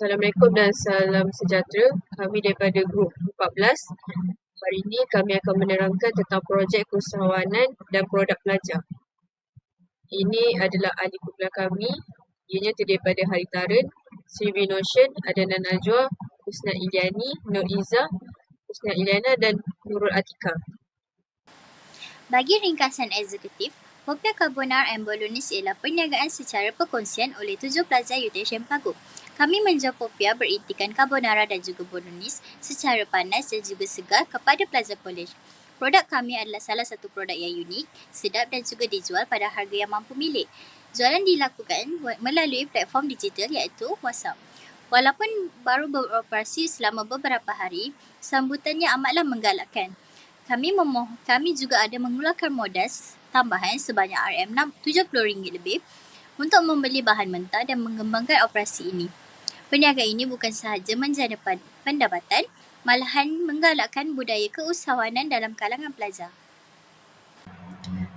Assalamualaikum dan salam sejahtera. Kami daripada grup 14. Hari ini kami akan menerangkan tentang projek keusahawanan dan produk pelajar. Ini adalah ahli kumpulan kami. Ianya terdiri daripada Haritaren, Sri Notion, Adnan Najwa, Husna Iliani, Nur Izzah, Husna Iliana dan Nurul Atika. Bagi ringkasan eksekutif, Popia Carbonara and Bolognese ialah perniagaan secara perkongsian oleh tujuh pelajar UTHM Pagup. Kami menjual popia berintikan carbonara dan juga bolognese secara panas dan juga segar kepada pelajar kolej. Produk kami adalah salah satu produk yang unik, sedap dan juga dijual pada harga yang mampu milik. Jualan dilakukan melalui platform digital iaitu WhatsApp. Walaupun baru beroperasi selama beberapa hari, sambutannya amatlah menggalakkan. Kami memoh kami juga ada mengeluarkan modal tambahan sebanyak RM60 lebih untuk membeli bahan mentah dan mengembangkan operasi ini. Perniagaan ini bukan sahaja menjana pendapatan, malahan menggalakkan budaya keusahawanan dalam kalangan pelajar.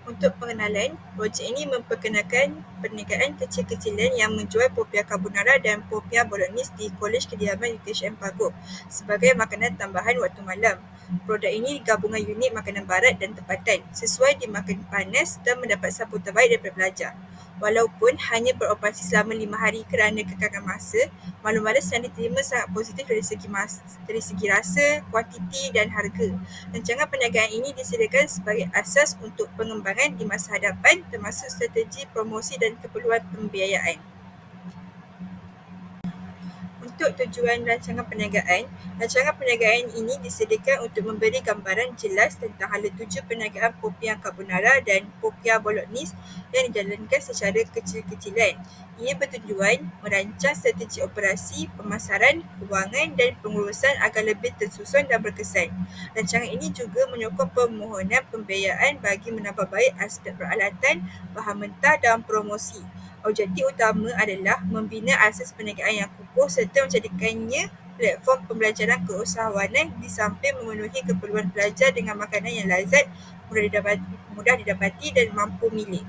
Untuk pengenalan, projek ini memperkenalkan perniagaan kecil-kecilan yang menjual popia carbonara dan popia bolognese di Kolej Kediaman UTHM Pagup sebagai makanan tambahan waktu malam. Produk ini gabungan unik makanan barat dan tempatan, sesuai dimakan panas dan mendapat sambut terbaik daripada pelajar. Walaupun hanya beroperasi selama lima hari kerana kekangan masa, maklum yang diterima sangat positif dari segi mas, dari segi rasa, kuantiti dan harga. Rancangan perniagaan ini disediakan sebagai asas untuk pengembangan di masa hadapan termasuk strategi promosi dan keperluan pembiayaan. Untuk tujuan rancangan perniagaan, rancangan perniagaan ini disediakan untuk memberi gambaran jelas tentang hala tuju perniagaan Popia Carbonara dan Popia Bolognese yang dijalankan secara kecil-kecilan. Ia bertujuan merancang strategi operasi, pemasaran, kewangan dan pengurusan agar lebih tersusun dan berkesan. Rancangan ini juga menyokong permohonan pembiayaan bagi menambah baik aspek peralatan, bahan mentah dan promosi objektif utama adalah membina asas perniagaan yang kukuh serta menjadikannya platform pembelajaran keusahawanan di samping memenuhi keperluan pelajar dengan makanan yang lazat, mudah didapati, mudah didapati dan mampu milik.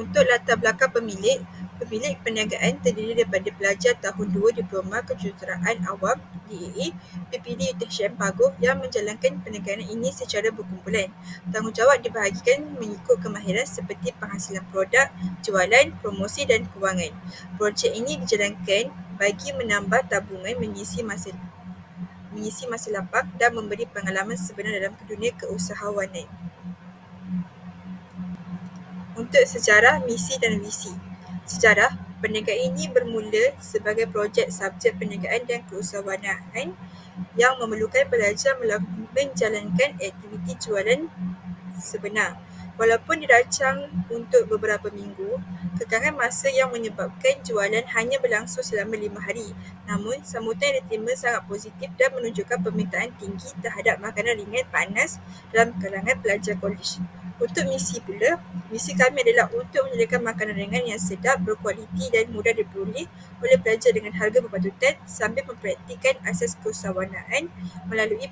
Untuk latar belakang pemilik, Pemilik perniagaan terdiri daripada pelajar tahun 2 Diploma Kejuruteraan Awam DAA PPD UTHM Paguh yang menjalankan perniagaan ini secara berkumpulan. Tanggungjawab dibahagikan mengikut kemahiran seperti penghasilan produk, jualan, promosi dan kewangan. Projek ini dijalankan bagi menambah tabungan mengisi masa mengisi masa lapang dan memberi pengalaman sebenar dalam dunia keusahawanan. Untuk sejarah, misi dan visi. Sejarah perniagaan ini bermula sebagai projek subjek perniagaan dan keusahawanan yang memerlukan pelajar menjalankan aktiviti jualan sebenar. Walaupun dirancang untuk beberapa minggu, kekangan masa yang menyebabkan jualan hanya berlangsung selama lima hari. Namun, sambutan yang diterima sangat positif dan menunjukkan permintaan tinggi terhadap makanan ringan panas dalam kalangan pelajar kolej. Untuk misi pula, misi kami adalah untuk menyediakan makanan ringan yang sedap, berkualiti dan mudah diperoleh oleh pelajar dengan harga berpatutan sambil mempraktikkan asas keusahawanaan melalui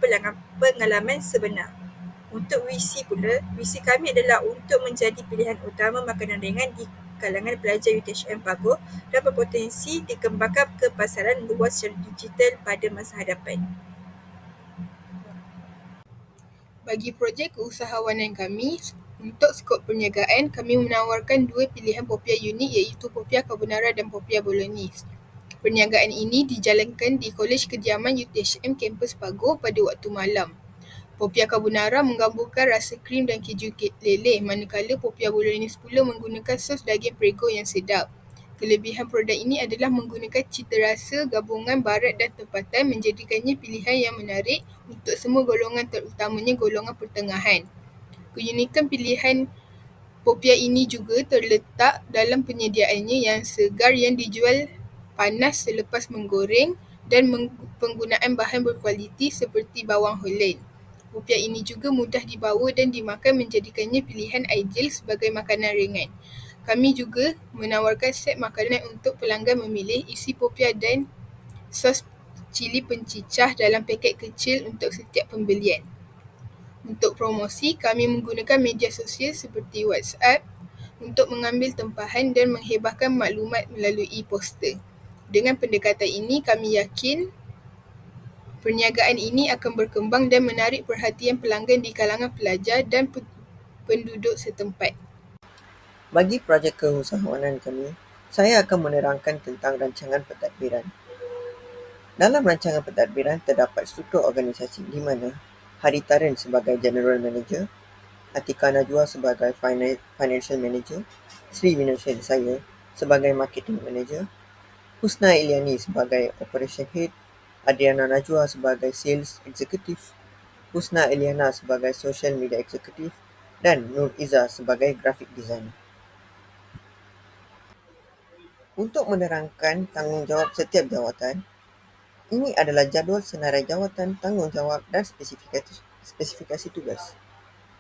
pengalaman sebenar. Untuk visi pula, visi kami adalah untuk menjadi pilihan utama makanan ringan di kalangan pelajar UTHM Pago dan berpotensi dikembangkan ke pasaran luas secara digital pada masa hadapan. Bagi projek keusahawanan kami, untuk skop perniagaan, kami menawarkan dua pilihan popia unik iaitu popia carbonara dan popia bolognese. Perniagaan ini dijalankan di Kolej Kediaman UTHM Kampus Pagoh pada waktu malam. Popia carbonara menggabungkan rasa krim dan keju leleh manakala popia bolognese pula menggunakan sos daging prego yang sedap. Kelebihan produk ini adalah menggunakan cita rasa gabungan barat dan tempatan menjadikannya pilihan yang menarik untuk semua golongan terutamanya golongan pertengahan. Keunikan pilihan popia ini juga terletak dalam penyediaannya yang segar yang dijual panas selepas menggoreng dan penggunaan bahan berkualiti seperti bawang holland. Popia ini juga mudah dibawa dan dimakan menjadikannya pilihan ideal sebagai makanan ringan. Kami juga menawarkan set makanan untuk pelanggan memilih isi popia dan sos cili pencicah dalam paket kecil untuk setiap pembelian. Untuk promosi, kami menggunakan media sosial seperti WhatsApp, untuk mengambil tempahan dan menghebahkan maklumat melalui poster. Dengan pendekatan ini, kami yakin perniagaan ini akan berkembang dan menarik perhatian pelanggan di kalangan pelajar dan penduduk setempat. Bagi projek keusahawanan kami, saya akan menerangkan tentang rancangan pentadbiran. Dalam rancangan pentadbiran terdapat struktur organisasi di mana Haritaren sebagai General Manager, Atika Najwa sebagai Financial Manager, Sri Vinashen saya sebagai Marketing Manager, Husna Iliani sebagai Operation Head, Adriana Najwa sebagai Sales Executive, Husna Eliana sebagai Social Media Executive dan Nur Iza sebagai Graphic Designer. Untuk menerangkan tanggungjawab setiap jawatan, ini adalah jadual senarai jawatan, tanggungjawab dan spesifikasi, spesifikasi tugas.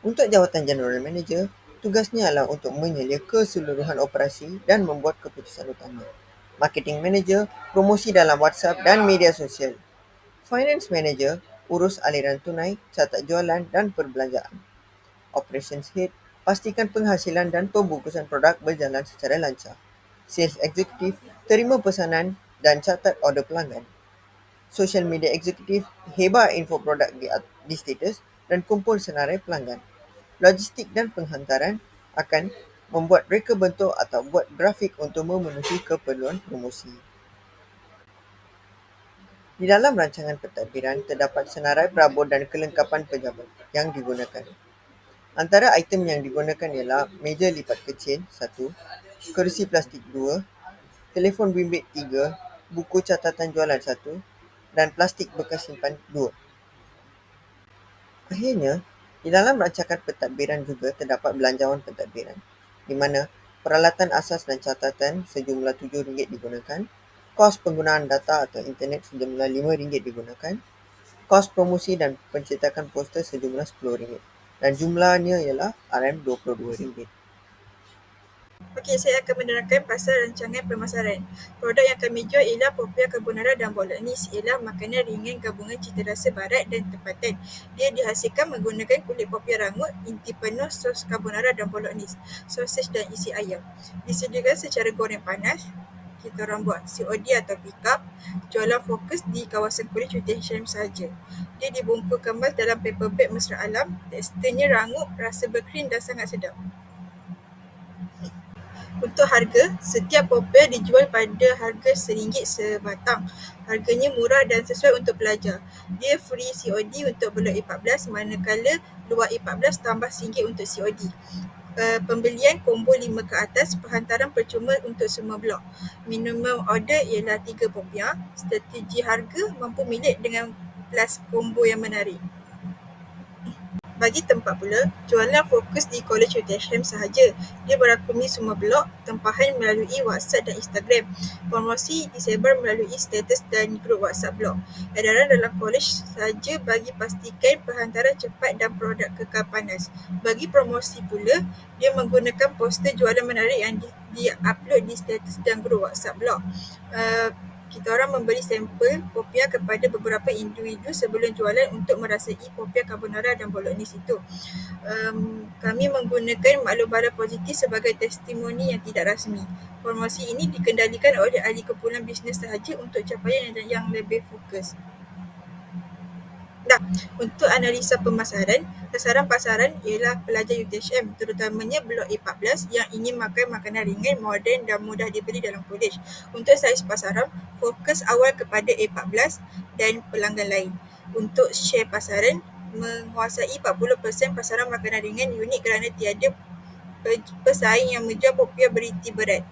Untuk jawatan General Manager, tugasnya adalah untuk menyelia keseluruhan operasi dan membuat keputusan utama. Marketing Manager, promosi dalam WhatsApp dan media sosial. Finance Manager, urus aliran tunai, catat jualan dan perbelanjaan. Operations Head, pastikan penghasilan dan pembungkusan produk berjalan secara lancar. Sales Executive, terima pesanan dan catat order pelanggan social media eksekutif hebat info produk di, di status dan kumpul senarai pelanggan. Logistik dan penghantaran akan membuat reka bentuk atau buat grafik untuk memenuhi keperluan promosi. Di dalam rancangan pentadbiran terdapat senarai perabot dan kelengkapan pejabat yang digunakan. Antara item yang digunakan ialah meja lipat kecil, kerusi plastik, dua, telefon bimbit, tiga, buku catatan jualan, satu, dan plastik bekas simpan dua. Akhirnya, di dalam rancangan pentadbiran juga terdapat belanjawan pentadbiran, di mana peralatan asas dan catatan sejumlah RM7 digunakan, kos penggunaan data atau internet sejumlah RM5 digunakan, kos promosi dan pencetakan poster sejumlah RM10 dan jumlahnya ialah RM22. Okey, saya akan menerangkan pasal rancangan pemasaran. Produk yang kami jual ialah popia carbonara dan bolognese ialah makanan ringan gabungan cita rasa barat dan tempatan. Dia dihasilkan menggunakan kulit popia rangut, inti penuh sos carbonara dan bolognese, sosis dan isi ayam. Disediakan secara goreng panas, kita orang buat COD atau pick up, jualan fokus di kawasan kulit cuti Hisham sahaja. Dia dibungkus kemas dalam paper bag mesra alam, teksturnya rangut, rasa berkrim dan sangat sedap. Untuk harga, setiap popel dijual pada harga RM1 sebatang. Harganya murah dan sesuai untuk pelajar. Dia free COD untuk blok E14 manakala luar E14 tambah RM1 untuk COD. Uh, pembelian combo 5 ke atas, perhantaran percuma untuk semua blok. Minimum order ialah 3 popiah. Strategi harga mampu milik dengan plus combo yang menarik. Bagi tempat pula, jualan fokus di College UTHM sahaja. Dia berakumi semua blog, tempahan melalui WhatsApp dan Instagram. Promosi disebar melalui status dan grup WhatsApp blog. Edaran dalam college sahaja bagi pastikan perhantaran cepat dan produk kekal panas. Bagi promosi pula, dia menggunakan poster jualan menarik yang di-upload di status dan grup WhatsApp blog. Uh, kita orang memberi sampel popia kepada beberapa individu sebelum jualan untuk merasai popia carbonara dan bolognese itu. Um, kami menggunakan maklum bala positif sebagai testimoni yang tidak rasmi. Promosi ini dikendalikan oleh ahli kumpulan bisnes sahaja untuk capaian yang, yang lebih fokus. Dah, untuk analisa pemasaran, sasaran pasaran ialah pelajar UTHM terutamanya blok A14 yang ingin makan makanan ringan, moden dan mudah dibeli dalam kolej. Untuk saiz pasaran, fokus awal kepada A14 dan pelanggan lain. Untuk share pasaran, menguasai 40% pasaran makanan ringan unik kerana tiada pesaing yang menjual popiah beriti berat.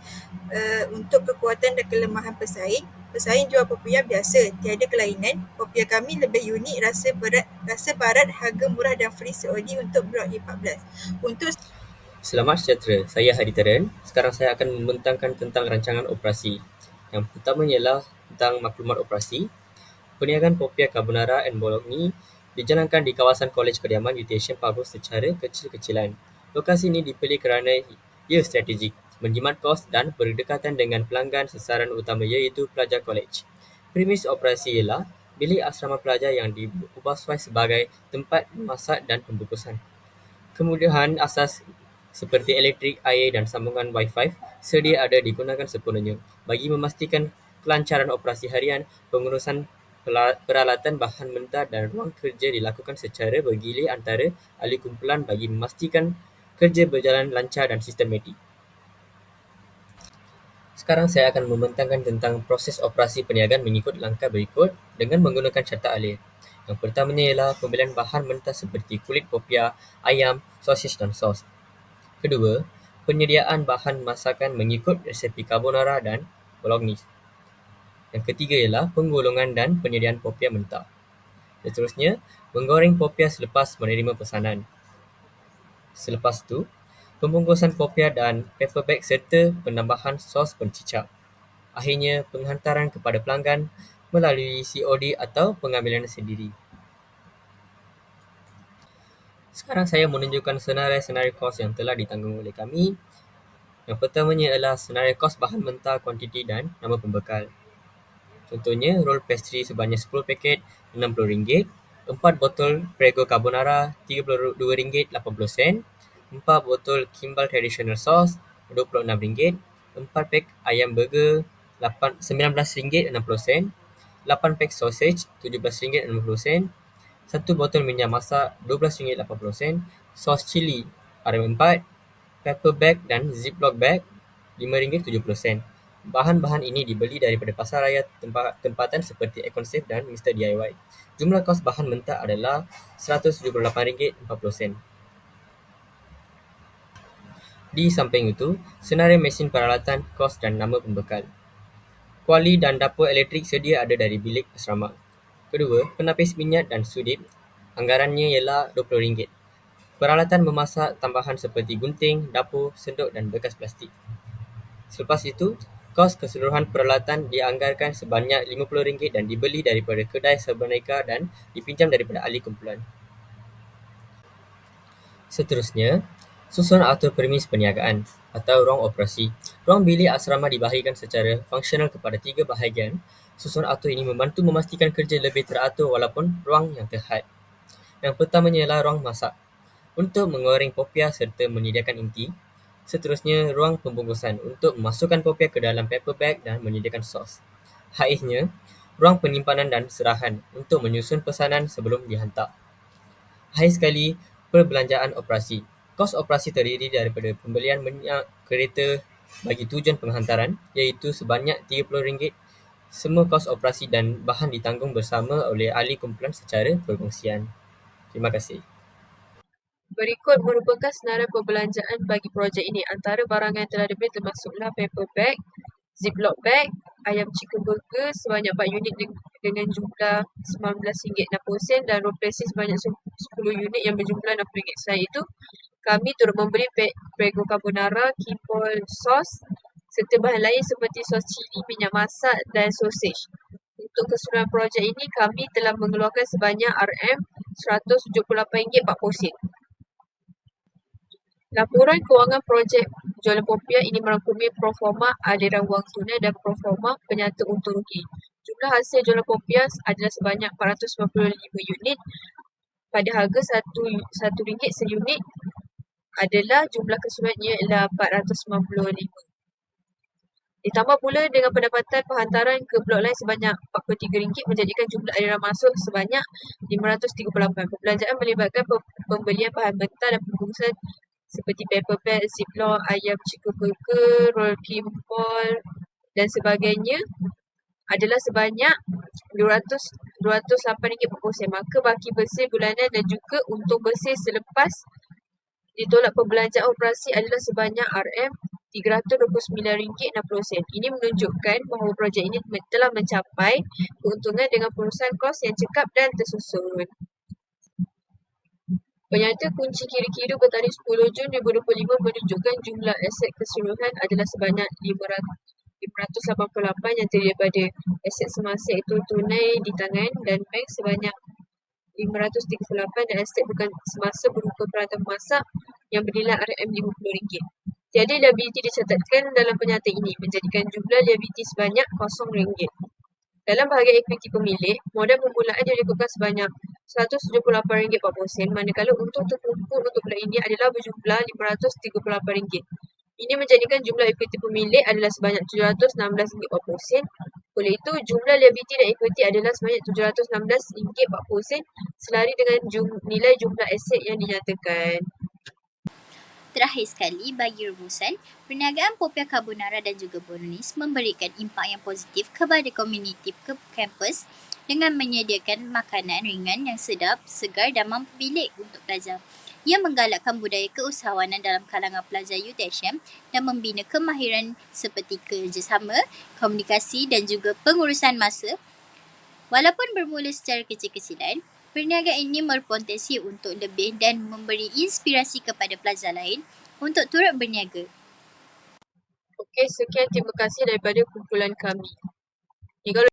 Uh, untuk kekuatan dan kelemahan pesaing, Pesaing jual popiah biasa, tiada kelainan. Popiah kami lebih unik, rasa berat, rasa barat, harga murah dan free COD untuk blok E14. Untuk Selamat sejahtera, saya Hadi Teren. Sekarang saya akan membentangkan tentang rancangan operasi. Yang pertama ialah tentang maklumat operasi. Perniagaan popiah carbonara and bologna dijalankan di kawasan Kolej Kediaman UTH Pago secara kecil-kecilan. Lokasi ini dipilih kerana ia strategik menjimat kos dan berdekatan dengan pelanggan sasaran utama iaitu pelajar kolej. Premis operasi ialah bilik asrama pelajar yang diubah sebagai tempat masak dan pembungkusan. Kemudahan asas seperti elektrik, air dan sambungan Wi-Fi sedia ada digunakan sepenuhnya. Bagi memastikan kelancaran operasi harian, pengurusan peralatan bahan mentah dan ruang kerja dilakukan secara bergilir antara ahli kumpulan bagi memastikan kerja berjalan lancar dan sistematik. Sekarang saya akan membentangkan tentang proses operasi perniagaan mengikut langkah berikut dengan menggunakan carta alih. Yang pertamanya ialah pembelian bahan mentah seperti kulit popia, ayam, sosis dan sos. Kedua, penyediaan bahan masakan mengikut resepi carbonara dan bolognese. Yang ketiga ialah penggolongan dan penyediaan popia mentah. Seterusnya, menggoreng popia selepas menerima pesanan. Selepas itu, pembungkusan popia dan paper bag serta penambahan sos pencicap. Akhirnya, penghantaran kepada pelanggan melalui COD atau pengambilan sendiri. Sekarang saya menunjukkan senarai-senarai kos yang telah ditanggung oleh kami. Yang pertamanya ialah senarai kos bahan mentah, kuantiti dan nama pembekal. Contohnya, roll pastry sebanyak 10 paket RM60, 4 botol Prego Carbonara RM32.80, 4 botol Kimball Traditional Sauce RM26, 4 pack ayam burger RM19.60, 8 pack sausage RM17.60, 1 botol minyak masak RM12.80, sos cili RM4, paper bag dan ziplock bag RM5.70. Bahan-bahan ini dibeli daripada pasar raya tempatan seperti Econsave dan Mr. DIY. Jumlah kos bahan mentah adalah RM178.40. Di samping itu, senarai mesin peralatan, kos dan nama pembekal. Kuali dan dapur elektrik sedia ada dari bilik asrama. Kedua, penapis minyak dan sudip. Anggarannya ialah RM20. Peralatan memasak tambahan seperti gunting, dapur, senduk dan bekas plastik. Selepas itu, kos keseluruhan peralatan dianggarkan sebanyak RM50 dan dibeli daripada kedai serboneka dan dipinjam daripada ahli kumpulan. Seterusnya, susun atur premis perniagaan atau ruang operasi. Ruang bilik asrama dibahagikan secara fungsional kepada tiga bahagian Susun atur ini membantu memastikan kerja lebih teratur walaupun ruang yang terhad. Yang pertamanya ialah ruang masak. Untuk menggoreng popia serta menyediakan inti. Seterusnya, ruang pembungkusan untuk memasukkan popia ke dalam paper bag dan menyediakan sos. Akhirnya, ruang penyimpanan dan serahan untuk menyusun pesanan sebelum dihantar. Akhir sekali, perbelanjaan operasi. Kos operasi terdiri daripada pembelian minyak kereta bagi tujuan penghantaran iaitu sebanyak RM30 semua kos operasi dan bahan ditanggung bersama oleh ahli kumpulan secara perkongsian. Terima kasih. Berikut merupakan senarai perbelanjaan bagi projek ini. Antara barangan yang telah dibeli termasuklah paper bag, ziplock bag, ayam chicken burger sebanyak 4 unit dengan jumlah RM19.60 dan ropresi sebanyak 10 unit yang berjumlah RM60. Selain itu, kami turut membeli Prego Carbonara, Kimball Sauce, serta bahan lain seperti sos cili, minyak masak dan sosej. Untuk keseluruhan projek ini, kami telah mengeluarkan sebanyak RM178.40 Laporan kewangan projek jualan popiah ini merangkumi proforma aliran wang tunai dan proforma penyata untung rugi. Jumlah hasil jualan popiah adalah sebanyak 495 unit pada harga RM1 seunit adalah jumlah keseluruhannya ialah 495. Ditambah pula dengan pendapatan penghantaran ke blok lain sebanyak RM43 menjadikan jumlah aliran masuk sebanyak RM538. Perbelanjaan melibatkan pembelian bahan mentah dan pembungkusan seperti paper bag, ziplock, ayam chicken burger, roll kimball dan sebagainya adalah sebanyak RM208.40. Maka baki bersih bulanan dan juga untung bersih selepas ditolak perbelanjaan operasi adalah sebanyak RM RM329.60. Ini menunjukkan bahawa projek ini telah mencapai keuntungan dengan perusahaan kos yang cekap dan tersusun. Penyata kunci kira-kira bertarikh 10 Jun 2025 menunjukkan jumlah aset keseluruhan adalah sebanyak 588 yang terdiri daripada aset semasa iaitu tunai di tangan dan bank sebanyak 538 dan aset bukan semasa berupa peralatan memasak yang bernilai RM50. Tiada liability dicatatkan dalam penyata ini, menjadikan jumlah liability sebanyak RM0. Dalam bahagian ekuiti pemilik, modal permulaan dilakukan sebanyak RM178.40 manakala untung terkumpul untuk bulan ini adalah berjumlah RM538. Ini menjadikan jumlah ekuiti pemilik adalah sebanyak RM716.40. Oleh itu, jumlah liabiliti dan ekuiti adalah sebanyak RM716.40 selari dengan jum- nilai jumlah aset yang dinyatakan. Terakhir sekali, bagi rumusan, perniagaan Popia Carbonara dan juga Bolognese memberikan impak yang positif kepada komuniti ke kampus dengan menyediakan makanan ringan yang sedap, segar dan mampu bilik untuk pelajar. Ia menggalakkan budaya keusahawanan dalam kalangan pelajar UTHM dan membina kemahiran seperti kerjasama, komunikasi dan juga pengurusan masa. Walaupun bermula secara kecil-kecilan, perniagaan ini berpotensi untuk lebih dan memberi inspirasi kepada pelajar lain untuk turut berniaga. Okey, sekian terima kasih daripada kumpulan kami. Kalau